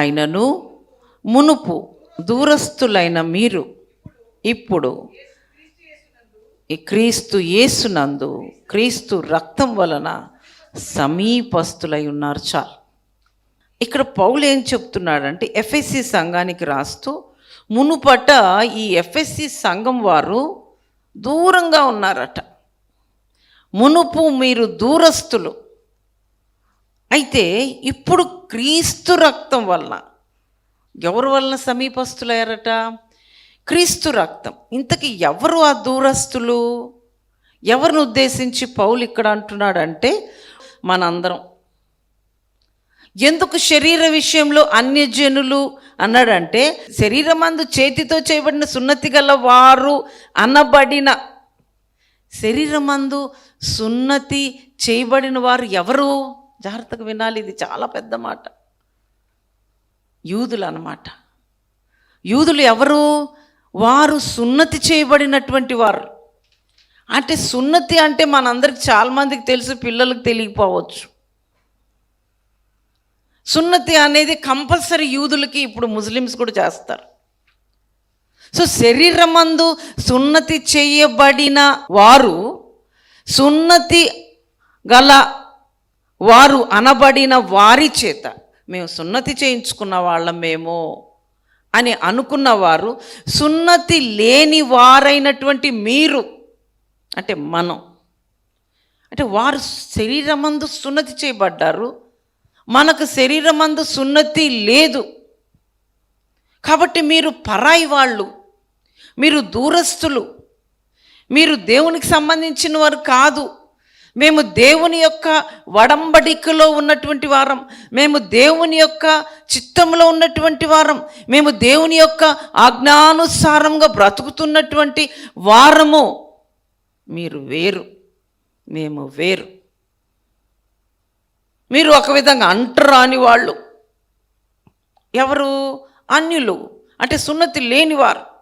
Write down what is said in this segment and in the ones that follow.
అయినను మునుపు దూరస్తులైన మీరు ఇప్పుడు ఈ క్రీస్తు యేసునందు క్రీస్తు రక్తం వలన సమీపస్తులై ఉన్నారు చాలు. ఇక్కడ పౌలు ఏం చెప్తున్నాడంటే ఎఫ్ఎస్సి సంఘానికి రాస్తూ మునుపట ఈ ఎఫ్ఎస్సి సంఘం వారు దూరంగా ఉన్నారట. మునుపు మీరు దూరస్తులు అయితే ఇప్పుడు క్రీస్తు రక్తం వలన ఎవరి వలన సమీపస్తులయ్యారట క్రీస్తు రక్తం. ఇంతకీ ఎవరు ఆ దూరస్తులు ఎవరిని ఉద్దేశించి పౌలు ఇక్కడ అంటున్నాడంటే మనందరం. ఎందుకు శరీర విషయంలో అన్యజనులు అన్నాడంటే శరీరమందు చేతితో చేయబడిన సున్నతి గల వారు అనబడిన శరీరమందు సున్నతి చేయబడిన వారు ఎవరు? జాగ్రత్తగా వినాలి ఇది చాలా పెద్ద మాట. యూదులు అన్నమాట యూదులు ఎవరు? వారు సున్నతి చేయబడినటువంటి వారు. అంటే సున్నతి అంటే మనందరికి చాలామందికి తెలుసు పిల్లలకు తెలియకపోవచ్చు. సున్నతి అనేది కంపల్సరీ యూదులకి ఇప్పుడు ముస్లిమ్స్ కూడా చేస్తారు. సో శరీరమందు సున్నతి చేయబడిన వారు సున్నతి గల వారు అనబడిన వారి చేత మేము సున్నతి చేయించుకున్న వాళ్ళం మేము అని అనుకున్నవారు సున్నతి లేని వారైనటువంటి మీరు అంటే మనం అంటే వారు శరీరమందు సున్నతి చేయబడ్డారు మనకు శరీరమందు సున్నతి లేదు. కాబట్టి మీరు పరాయి వాళ్ళు మీరు దూరస్తులు మీరు దేవునికి సంబంధించిన వారు కాదు. మేము దేవుని యొక్క వడంబడికలో ఉన్నటువంటి వారం మేము దేవుని యొక్క చిత్తంలో ఉన్నటువంటి వారం మేము దేవుని యొక్క ఆజ్ఞానుసారంగా బ్రతుకుతున్నటువంటి వారము. మీరు వేరు మేము వేరు. మీరు ఒక విధంగా అంటరాని వాళ్ళు. ఎవరు? అన్యులు. అంటే సున్నతి లేనివారు.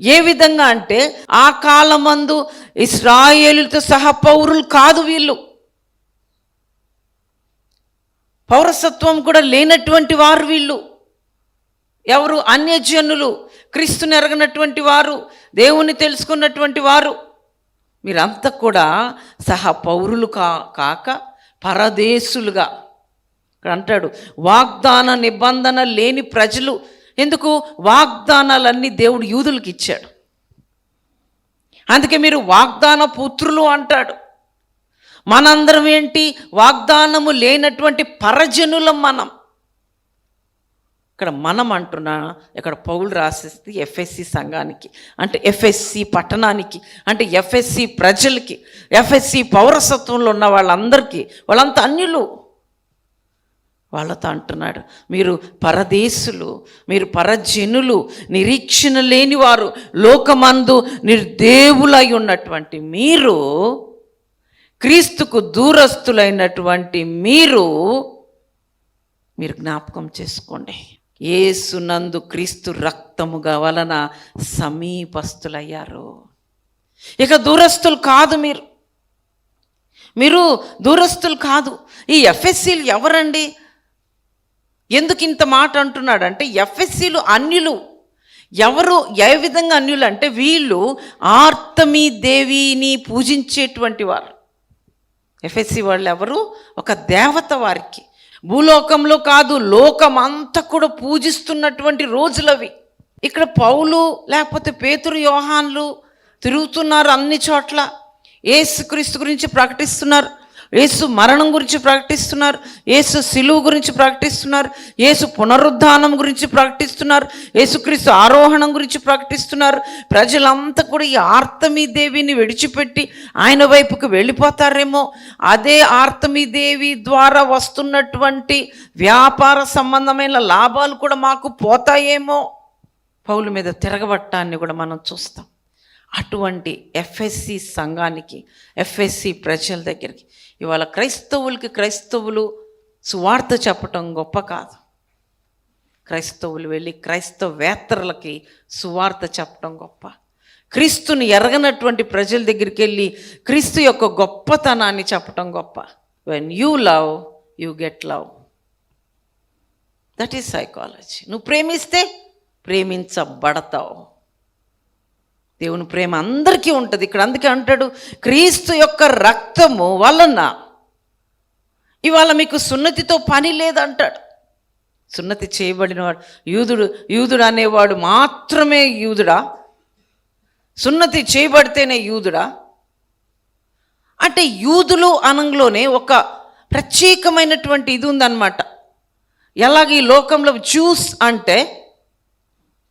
ఏ విధంగా అంటే ఆ కాలమందు ఇస్రాయేలుతో సహా పౌరులు కాదు వీళ్ళు. పౌరసత్వం కూడా లేనటువంటి వారు వీళ్ళు. ఎవరు? అన్యజనులు. క్రీస్తుని ఎరగనటువంటి వారు. దేవుని తెలుసుకున్నటువంటి వారు. మీరంతా కూడా సహా పౌరులు కా కాక పరదేశులుగా. ఇక్కడ అంటాడు వాగ్దాన నిబంధన లేని ప్రజలు ఎందుకు? వాగ్దానాలన్నీ దేవుడు యూదులకు ఇచ్చాడు. అందుకే మీరు వాగ్దాన పుత్రులు అంటాడు. మనందరం ఏంటి? వాగ్దానము లేనటువంటి పరజనులం మనం. ఇక్కడ మనం అంటున్నా ఇక్కడ పౌలు రాసేది ఎఫ్ఎస్సి సంఘానికి అంటే ఎఫ్ఎస్సి పట్టణానికి అంటే ఎఫ్ఎస్సి ప్రజలకి ఎఫ్ఎస్సి పౌరసత్వంలో ఉన్న వాళ్ళందరికీ వాళ్ళంతా అన్యులు. వాళ్ళతో అంటున్నాడు. మీరు పరదేశులు మీరు పరజనులు నిరీక్షణ లేని వారు లోకమందు నిర్దేవులై ఉన్నటువంటి మీరు క్రీస్తుకు దూరస్తులైనటువంటి మీరు మీరు జ్ఞాపకం చేసుకోండి. ఏసునందు క్రీస్తు రక్తముగా వలన సమీపస్తులయ్యారు ఇక దూరస్తులు కాదు మీరు. మీరు దూరస్తులు కాదు. ఈ ఎఫ్ఎస్సీలు ఎవరండి? ఎందుకు ఇంత మాట అంటున్నాడు అంటే ఎఫ్ఎస్సీలు అన్యులు. ఎవరు ఏ విధంగా అన్యులు అంటే వీళ్ళు ఆర్తమి దేవిని పూజించేటువంటి వారు. ఎఫ్ఎస్సి వాళ్ళు ఎవరు? ఒక దేవత వారికి. భూలోకంలో కాదు లోకం అంతా కూడా పూజిస్తున్నటువంటి రోజులవి. ఇక్కడ పౌలు లేకపోతే పేతురు యోహాన్లు తిరుగుతున్నారు అన్ని చోట్ల. ఏసుక్రీస్తు గురించి ప్రకటిస్తున్నారు. యేసు మరణం గురించి ప్రకటిస్తున్నారు యేసు సిలువు గురించి ప్రకటిస్తున్నారు యేసు పునరుద్ధానం గురించి ప్రకటిస్తున్నారు యేసుక్రీస్తు ఆరోహణం గురించి ప్రకటిస్తున్నారు ప్రజలంతా కూడా ఈ ఆర్తమీ దేవిని విడిచిపెట్టి ఆయన వైపుకు వెళ్ళిపోతారేమో. అదే ఆర్తమీ దేవి ద్వారా వస్తున్నటువంటి వ్యాపార సంబంధమైన లాభాలు కూడా మాకు పోతాయేమో. పౌల మీద తిరగబట్టాన్ని కూడా మనం చూస్తాం. అటువంటి ఎఫ్ఎస్సి సంఘానికి ఎఫ్ఎస్సి ప్రజల దగ్గరికి. ఇవాళ క్రైస్తవులకి క్రైస్తవులు సువార్త చెప్పటం గొప్ప కాదు. క్రైస్తవులు వెళ్ళి క్రైస్తవేత్తరులకి సువార్త చెప్పటం గొప్ప. క్రీస్తుని ఎరగనటువంటి ప్రజల దగ్గరికి వెళ్ళి క్రీస్తు యొక్క గొప్పతనాన్ని చెప్పటం గొప్ప. When you love you get love that is psychology నువ్వు ప్రేమిస్తే ప్రేమించబడతావు. దేవుని ప్రేమ అందరికీ ఉంటుంది. ఇక్కడ అందుకే అంటాడు క్రీస్తు యొక్క రక్తము వలన ఇవాళ మీకు సున్నతితో పని లేదంటాడు. సున్నతి చేయబడినవాడు యూదుడు యూదుడు అనేవాడు మాత్రమే యూదుడా? సున్నతి చేయబడితేనే యూదుడా? అంటే యూదులు అనంలోనే ఒక ప్రత్యేకమైనటువంటి ఇది ఉందన్నమాట. ఎలాగ ఈ లోకంలో జ్యూస్ అంటే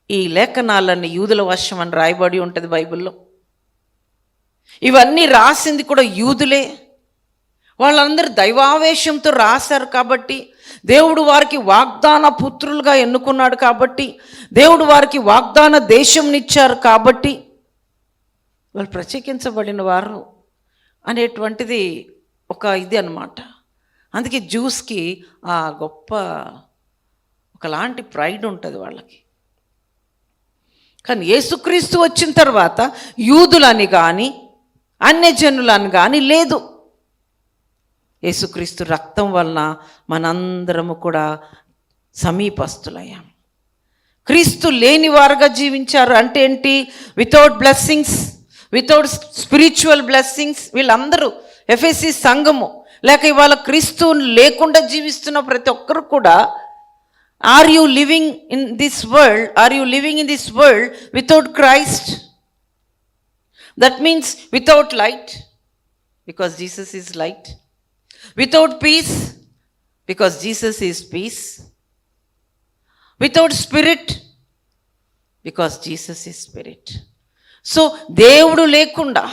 ఈ లేఖనాలన్నీ యూదుల వశం అని రాయబడి ఉంటుంది బైబిల్లో. ఇవన్నీ రాసింది కూడా యూదులే. వాళ్ళందరూ దైవావేశంతో రాశారు కాబట్టి దేవుడు వారికి వాగ్దాన పుత్రులుగా ఎన్నుకున్నాడు కాబట్టి దేవుడు వారికి వాగ్దాన దేశంనిచ్చారు కాబట్టి వాళ్ళు ప్రత్యేకించబడిన వారు అనేటువంటిది ఒక ఇది అన్నమాట. అందుకే జ్యూస్కి ఆ గొప్ప ఒకలాంటి ప్రైడ్ ఉంటుంది వాళ్ళకి. కానీ యేసుక్రీస్తు వచ్చిన తర్వాత యూదులని కానీ అన్యజనులని కానీ లేదు. యేసుక్రీస్తు రక్తం వలన మనందరము కూడా సమీపస్తులయ్యాం క్రీస్తు లేని వారుగా జీవించారు అంటే ఏంటి? Without blessings without spiritual blessings వీళ్ళందరూ ఎఫ్ఎస్సి సంఘము. లేక ఇవాళ క్రీస్తువుని లేకుండా జీవిస్తున్న ప్రతి ఒక్కరు కూడా are you living in this world are you living in this world without Christ that means without light because Jesus is light without peace because Jesus is peace without spirit because Jesus is spirit so దేవుడు లేకుండా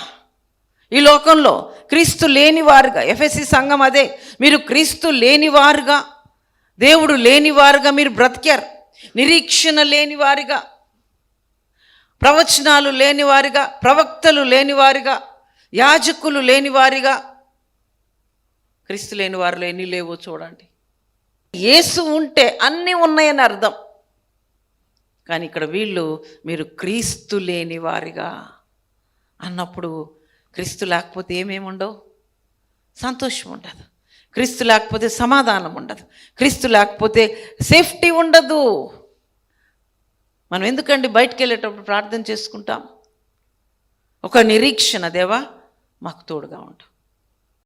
ఈ లోకంలో క్రీస్తు లేనివారుగా FSC సంఘం అదే మీరు క్రీస్తు లేనివారుగా దేవుడు లేనివారుగా మీరు బ్రతికారు. నిరీక్షణ లేనివారిగా ప్రవచనాలు లేనివారిగా ప్రవక్తలు లేనివారిగా యాజకులు లేనివారిగా క్రీస్తు లేని వారిలో ఎన్ని లేవో చూడండి. యేసు ఉంటే అన్నీ ఉన్నాయని అర్థం. కానీ ఇక్కడ వీళ్ళు మీరు క్రీస్తు లేని వారిగా అన్నప్పుడు క్రీస్తు లేకపోతే ఏమేమి ఉండవు సంతోషం ఉండదు. క్రీస్తు లేకపోతే సమాధానం ఉండదు. క్రీస్తు లేకపోతే సేఫ్టీ ఉండదు. మనం ఎందుకండి బయటికి వెళ్ళేటప్పుడు ప్రార్థన చేసుకుంటాం? ఒక నిరీక్షణ దేవా మాకు తోడుగా ఉంటాం